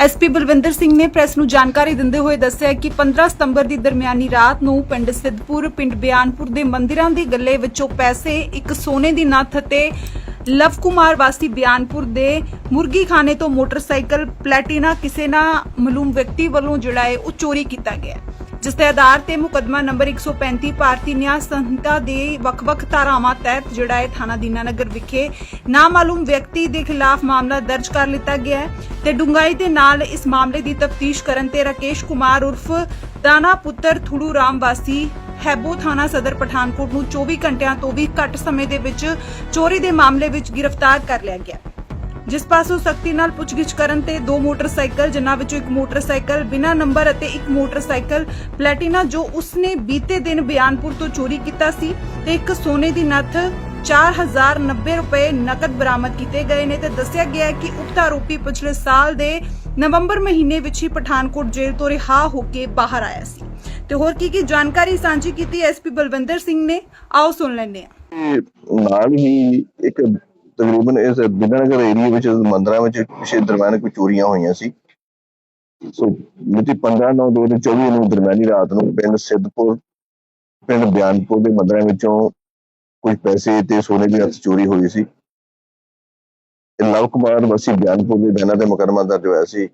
SP Balwinder Singh ਨੇ press ਨੂੰ ਜਾਣਕਾਰੀ ਦਿੰਦੇ ਹੋਏ ਦੱਸਿਆ ਕਿ 15 ਸਤੰਬਰ ਦੀ ਦਰਮਿਆਨੀ ਰਾਤ ਨੂੰ ਪਿੰਡ ਸਿੱਧਪੁਰ, ਪਿੰਡ ਬਿਆਨਪੁਰ ਦੇ ਮੰਦਿਰਾਂ ਦੇ ਗੱਲੇ ਵਿੱਚੋਂ ਪੈਸੇ ਇੱਕ ਸੋਨੇ ਦੀ ਨੱਥ ਅਤੇ ਲਵ ਕੁਮਾਰ ਵਾਸੀ ਬਿਆਨਪੁਰ ਦੇ ਮੁਰਗੀ ਖਾਨੇ ਤੋਂ ਮੋਟਰਸਾਈਕਲ ਪਲੈਟੀਨਾ ਕਿਸੇ ਨਾ ਮਾਲੂਮ ਵਿਅਕਤੀ ਵੱਲੋਂ ਜਿਹੜਾ ਹੈ ਉਹ ਚੋਰੀ ਕੀਤਾ ਗਿਆ। ਜਿਸ ਦੇ ਆਧਾਰ ਤੇ ਮੁਕੱਦਮਾ ਨੰਬਰ 135 ਭਾਰਤੀ ਨਿਆਂ ਸੰਹਿਤਾ ਦੇ ਵੱਖ-ਵੱਖ ਧਾਰਾਵਾਂ ਤਹਿਤ ਜਿਹੜਾ ਹੈ ਥਾਣਾ ਦੀਨਾਨਗਰ ਵਿਖੇ ਨਾਮਾਲੂਮ ਵਿਅਕਤੀ ਦੇ ਖਿਲਾਫ ਮਾਮਲਾ ਦਰਜ ਕਰ ਲਿੱਤਾ ਗਿਆ ਹੈ ਤੇ ਡੁੰਗਾਈ ਦੇ ਨਾਲ ਇਸ ਮਾਮਲੇ ਦੀ ਤਫਤੀਸ਼ ਕਰਨ ਤੇ ਰਾਕੇਸ਼ ਕੁਮਾਰ ਉਰਫ ਦਾਣਾ ਪੁੱਤਰ ਥੁੜੂ ਰਾਮ ਵਾਸੀ ਹੈਬੋ ਥਾਣਾ ਸਦਰ ਪਠਾਨਕੋਟ ਨੂੰ 24 ਘੰਟਿਆਂ ਤੋਂ ਵੀ ਘੱਟ ਸਮੇਂ ਦੇ ਵਿੱਚ ਚੋਰੀ ਦੇ ਮਾਮਲੇ ਵਿੱਚ ਗ੍ਰਿਫਤਾਰ ਕਰ ਲਿਆ ਗਿਆ ਜਿਸ ਪਾਸੋਂ ਸਖਤੀ ਨਾਲ ਪੁੱਛਗਿੱਛ ਕਰਨ ਤੇ ਦੋ ਮੋਟਰਸਾਈਕਲ, ਜਿਨ੍ਹਾਂ ਵਿੱਚੋਂ ਇੱਕ ਮੋਟਰਸਾਈਕਲ ਬਿਨਾਂ ਨੰਬਰ ਅਤੇ ਇੱਕ ਮੋਟਰਸਾਈਕਲ ਪਲੈਟੀਨਾ ਜੋ ਉਸਨੇ ਬੀਤੇ ਦਿਨ ਬਿਆਨਪੁਰ ਤੋਂ ਚੋਰੀ ਕੀਤਾ ਸੀ ਤੇ ਇੱਕ ਸੋਨੇ ਦੀ ਨੱਥ 4090 ਰੁਪਏ ਨਕਦ ਬਰਾਮਦ ਕੀਤੇ ਗਏ ਨੇ ਤੇ ਦੱਸਿਆ ਗਿਆ ਕਿ ਉਕਤ ਆਰੋਪੀ ਪਿਛਲੇ ਸਾਲ ਦੇ ਨਵੰਬਰ ਮਹੀਨੇ ਵਿੱਚ ਹੀ ਪਠਾਨਕੋਟ ਜੇਲ੍ਹ ਤੋਂ ਰਿਹਾ ਹੋ ਕੇ ਬਾਹਰ ਆਇਆ ਸੀ। ਤੇ ਹੋਰ ਕੀ ਕੀ ਜਾਣਕਾਰੀ ਸਾਂਝੀ ਕੀਤੀ ਐਸਪੀ ਬਲਵਿੰਦਰ ਸਿੰਘ ਨੇ? ਆਓ ਸੁਣ ਲੈਂਦੇ ਹਾਂ। ਨਾਲ ਹੀ ਇੱਕ ਤਕਰੀਬਨ ਇਸ ਬਿਨਨਗਰ ਏਰੀਆ ਵਿੱਚ ਮੰਦਰਾਂ ਵਿੱਚ ਪਿਛੇ ਦਰਮਿਆਨ ਕੋਈ ਚੋਰੀਆਂ ਹੋਈਆਂ ਸੀ। ਸੋ ਮਿਤੀ 15 9 2024 ਨੂੰ ਦਰਮਿਆਨੀ ਰਾਤ ਨੂੰ ਪਿੰਡ ਸਿੱਧਪੁਰ, ਪਿੰਡ ਬਿਆਨਪੁਰ ਦੇ ਮੰਦਰਾਂ ਵਿੱਚੋਂ ਕੁਝ ਪੈਸੇ ਤੇ ਸੋਨੇ ਦੀ ਹੱਥ ਚੋਰੀ ਹੋਈ ਸੀ। ਲਵ ਕੁਮਾਰ ਵਸੀ ਬਿਆਨਪੁਰ ਦੇ ਬਿਆਨਾਂ ਤੇ ਮੁਕਰਮਾ ਦਰਜ ਹੋਇਆ ਸੀ।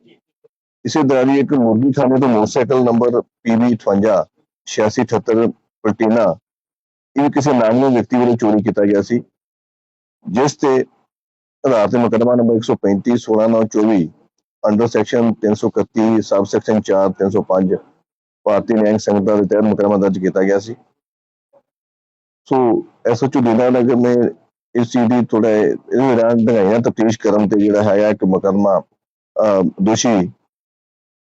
ਇਸੇ ਦੌਰਾਨ ਇੱਕ ਮੁਰਗੀ ਖਾਨੇ ਤੋਂ ਮੋਟਰਸਾਈਕਲ ਨੰਬਰ PB 58 8678 ਪਲਟੀਨਾ, ਇਹ ਕਿਸੇ ਨਾਮੀ ਵਿਅਕਤੀ ਵੱਲੋਂ ਚੋਰੀ ਕੀਤਾ ਗਿਆ ਸੀ। ਜਿਸ ਤੇ ਆਧਾਰ ਤੇ ਮੁਕੱਦਮਾ number 135 16924 under section 331 sub section 4 305 Bharatiya Nyaya Sanhita ਦੇ ਤਹਿਤ ਮੁਕੱਦਮਾ ਦਰਜ ਕੀਤਾ ਗਿਆ ਸੀ। ਸੋ ਐਸਐਚਓ ਦੀਨਾਨਗਰ ਨੇ ਇਸ ਚੀਜ਼ ਦੀ ਥੋੜਾ ਇਹਦੇ ਦੌਰਾਨ ਦੰਗਾਈਆਂ ਤਫਤੀਸ਼ ਕਰਨ ਤੇ ਜਿਹੜਾ ਹੈ ਇੱਕ ਮੁਕੱਦਮਾ ਅਹ, ਦੋਸ਼ੀ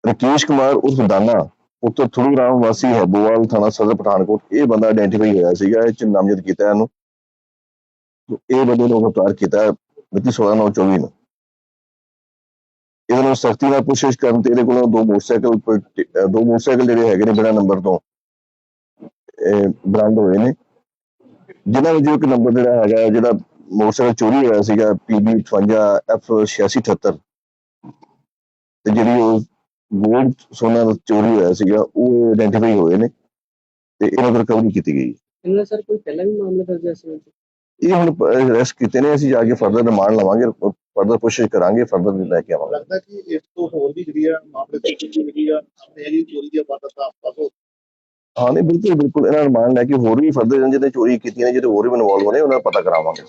ਰਕੇਸ਼ ਕੁਮਾਰ ਉਰਫ ਦਾਨਾ ਪੁੱਤਰ ਥੁਰੂ ਰਾਮ ਵਾਸੀ ਹੈ ਬੋਵਾਲ ਥਾਣਾ ਸਦਰ ਪਠਾਨਕੋਟ। ਇਹ ਬੰਦਾ ਆਇਡੈਂਟੀਫਾਈ ਹੋਇਆ ਸੀਗਾ ਇਹ ਚ ਨਾਮਜ਼ਦ ਕੀਤਾ ਇਹਨੂੰ। ਇਹ ਬੰਦੇ ਨੂੰ ਗ੍ਰਿਫਤਾਰ ਕੀਤਾ ਮਿਤੀ 16 9 24 ਨੂੰ। ਇਹਦੇ ਨੂੰ ਸਖਤੀ ਨਾਲ ਕੋਸ਼ਿਸ਼ ਕਰਨ ਤੇ ਇਹਦੇ ਕੋਲੋਂ ਦੋ ਮੋਟਰਸਾਈਕਲ ਦੋ ਮੋਟਰਸਾਈਕਲ ਜਿਹੜੇ ਹੈਗੇ ਨੇ ਬਿਨਾਂ ਨੰਬਰ ਤੋਂ ਬਰਾਮਦ ਹੋਏ ਨੇ। ਜਿਨ੍ਹਾਂ ਵਿੱਚੋਂ ਇੱਕ ਨੰਬਰ ਜਿਹੜਾ ਹੈਗਾ, ਜਿਹੜਾ ਮੋਟਰਸਾਈਕਲ ਚੋਰੀ ਹੋਇਆ ਸੀਗਾ PB 58 F 8678 ਤੇ ਜਿਹੜੀ ਉਹ ਗੋਲਡ ਸੋਨਾ ਚੋਰੀ ਹੋਇਆ ਸੀਗਾ, ਉਹ ਆਇਡੈਂਟੀਫਾਈ ਹੋਏ ਨੇ। ਤੇ ਇਹਨਾਂ ਤੋਂ ਰਿਕਵਰੀ ਕੀਤੀ ਗਈ। ਇਹਨਾਂ ਸਰ ਕੋਈ ਪਹਿਲਾਂ ਵੀ ਮਾਮਲਾ ਦਰਜ ਹੈ ਇਸ ਵਿੱਚ ਇਹ ਹੁਣ ਅਰੈਸਟ ਕੀਤੇ ਨੇ ਅਸੀਂ ਜਾ ਕੇ ਫਰਦਰ ਰਿਮਾਂਡ ਲਵਾਂਗੇ ਫਰਦਰ ਕੋਸ਼ਿਸ਼ ਕਰਾਂਗੇ ਫਰਦਰ ਲੈ ਕੇ ਆਵਾਂਗੇ। ਲੱਗਦਾ ਕਿ ਇਸ ਤੋਂ ਹੋਰ ਵੀ ਜਿਹੜੀ ਆ ਮਾਮਲੇ ਦੀ ਜਿਹੜੀ ਆ ਜਿਹੜੀ ਚੋਰੀ ਦੀ ਵਾਰਦਾਤ ਦਾ ਆਸ ਹੋ ਨਹੀਂ ਬਿਲਕੁਲ ਬਿਲਕੁਲ ਇਹਨਾਂ ਰਿਮਾਂਡ ਲੈ ਕੇ ਹੋਰ ਵੀ ਫਰਦਰ ਜਿਹਨੇ ਚੋਰੀ ਕੀਤੀਆਂ ਨੇ ਜਿਹੜੇ ਹੋਰ ਵੀ ਇਨਵੋਲਵ ਨੇ ਉਹਨਾਂ ਦਾ ਪਤਾ ਕਰਾਵਾਂਗੇ।